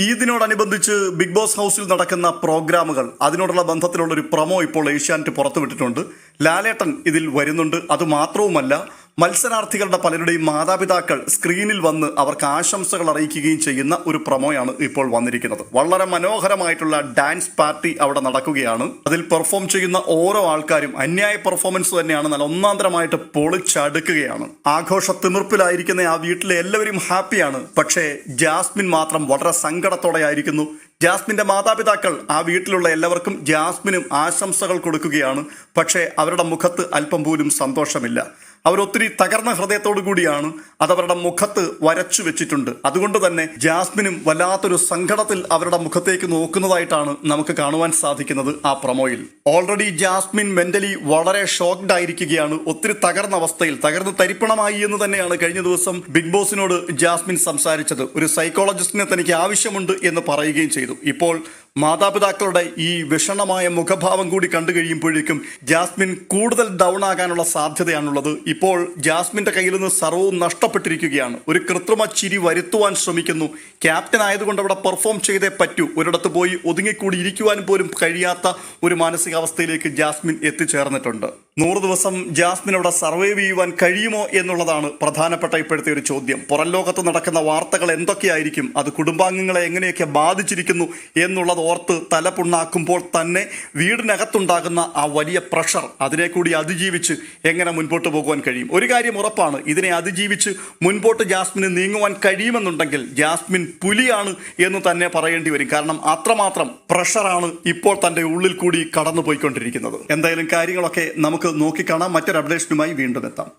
ഈദിനോടനുബന്ധിച്ച് big boss ഹൗസിൽ നടക്കുന്ന പ്രോഗ്രാമുകൾ അതിനോടുള്ള ബന്ധത്തിലുള്ള ഒരു പ്രൊമോ ഇപ്പോൾ ഏഷ്യാനെറ്റ് പുറത്തുവിട്ടിട്ടുണ്ട്. ലാലേട്ടൻ ഇതിൽ വരുന്നുണ്ട്. അതുമാത്രവുമല്ല മത്സരാർത്ഥികളുടെ പലരുടെയും മാതാപിതാക്കൾ സ്ക്രീനിൽ വന്ന് അവർക്ക് ആശംസകൾ അറിയിക്കുകയും ചെയ്യുന്ന ഒരു പ്രൊമോയാണ് ഇപ്പോൾ വന്നിരിക്കുന്നത്. വളരെ മനോഹരമായിട്ടുള്ള ഡാൻസ് പാർട്ടി അവിടെ നടക്കുകയാണ്. അതിൽ പെർഫോം ചെയ്യുന്ന ഓരോ ആൾക്കാരും അന്യായ പെർഫോമൻസ് തന്നെയാണ്. നല്ല ഒന്നാന്തരമായിട്ട് പൊളിച്ചടുക്കുകയാണ്. ആഘോഷ തിമിർപ്പിലായിരിക്കുന്ന ആ വീട്ടിലെ എല്ലാവരും ഹാപ്പിയാണ്. പക്ഷേ ജാസ്മിൻ മാത്രം വളരെ സങ്കടത്തോടെ ആയിരിക്കുന്നു. ജാസ്മിന്റെ മാതാപിതാക്കൾ ആ വീട്ടിലുള്ള എല്ലാവർക്കും ജാസ്മിനും ആശംസകൾ കൊടുക്കുകയാണ്. പക്ഷേ അവരുടെ മുഖത്ത് അല്പം പോലും സന്തോഷമില്ല. അവരൊത്തിരി തകർന്ന ഹൃദയത്തോടു കൂടിയാണ് അത് അവരുടെ മുഖത്ത് വരച്ചു വെച്ചിട്ടുണ്ട്. അതുകൊണ്ട് തന്നെ ജാസ്മിനും വല്ലാത്തൊരു സങ്കടത്തിൽ അവരുടെ മുഖത്തേക്ക് നോക്കുന്നതായിട്ടാണ് നമുക്ക് കാണുവാൻ സാധിക്കുന്നത് ആ പ്രൊമോയിൽ. ഓൾറെഡി ജാസ്മിൻ മെന്റലി വളരെ ഷോക്ക്ഡ് ആയിരിക്കുകയാണ്. ഒത്തിരി തകർന്ന അവസ്ഥയിൽ തകർന്ന് തരിപ്പണമായി എന്ന് തന്നെയാണ് കഴിഞ്ഞ ദിവസം ബിഗ് ബോസിനോട് ജാസ്മിൻ സംസാരിച്ചത്. ഒരു സൈക്കോളജിസ്റ്റിനെ തനിക്ക് ആവശ്യമുണ്ട് എന്ന് പറയുകയും ചെയ്തു. ഇപ്പോൾ മാതാപിതാക്കളുടെ ഈ വിഷണമായ മുഖഭാവം കൂടി കണ്ടു കഴിയുമ്പോഴേക്കും ജാസ്മിൻ കൂടുതൽ ഡൗൺ ആകാനുള്ള സാധ്യതയാണുള്ളത്. ഇപ്പോൾ ജാസ്മിന്റെ കയ്യിൽ നിന്ന് സർവവും നഷ്ടപ്പെട്ടിരിക്കുകയാണ്. ഒരു കൃത്രിമ ചിരി വരുത്തുവാൻ ശ്രമിക്കുന്നു. ക്യാപ്റ്റൻ ആയതുകൊണ്ട് അവിടെ പെർഫോം ചെയ്തേ പറ്റൂ. ഒരിടത്ത് പോയി ഒതുങ്ങിക്കൂടി ഇരിക്കുവാൻ പോലും കഴിയാത്ത ഒരു മാനസികാവസ്ഥയിലേക്ക് ജാസ്മിൻ എത്തിച്ചേർന്നിട്ടുണ്ട്. നൂറ് ദിവസം ജാസ്മിൻ അവിടെ സർവൈവ് ചെയ്യുവാൻ കഴിയുമോ എന്നുള്ളതാണ് പ്രധാനപ്പെട്ട ഇപ്പോഴത്തെ ഒരു ചോദ്യം. പുറം ലോകത്ത് നടക്കുന്ന വാർത്തകൾ എന്തൊക്കെയായിരിക്കും? അത് കുടുംബാംഗങ്ങളെ എങ്ങനെയൊക്കെ ബാധിച്ചിരിക്കുന്നു എന്നുള്ളത് ഓർത്ത് തലപുണ്ണാക്കുമ്പോൾ തന്നെ വീടിനകത്തുണ്ടാകുന്ന ആ വലിയ പ്രഷർ അതിനെ കൂടി അതിജീവിച്ച് എങ്ങനെ മുൻപോട്ട് പോകുവാൻ കഴിയും? ഒരു കാര്യം ഉറപ്പാണ് ഇതിനെ അതിജീവിച്ച് മുൻപോട്ട് ജാസ്മിന് നീങ്ങുവാൻ കഴിയുമെന്നുണ്ടെങ്കിൽ ജാസ്മിൻ പുലിയാണ് എന്ന് തന്നെ പറയേണ്ടി വരും. കാരണം അത്രമാത്രം പ്രഷറാണ് ഇപ്പോൾ തന്റെ ഉള്ളിൽ കൂടി കടന്നു പോയിക്കൊണ്ടിരിക്കുന്നത് എന്തായാലും കാര്യങ്ങളൊക്കെ നമുക്ക് നോക്കിക്കാണാം. മറ്റൊരു അപ്ഡേഷനുമായി വീണ്ടും എത്താം.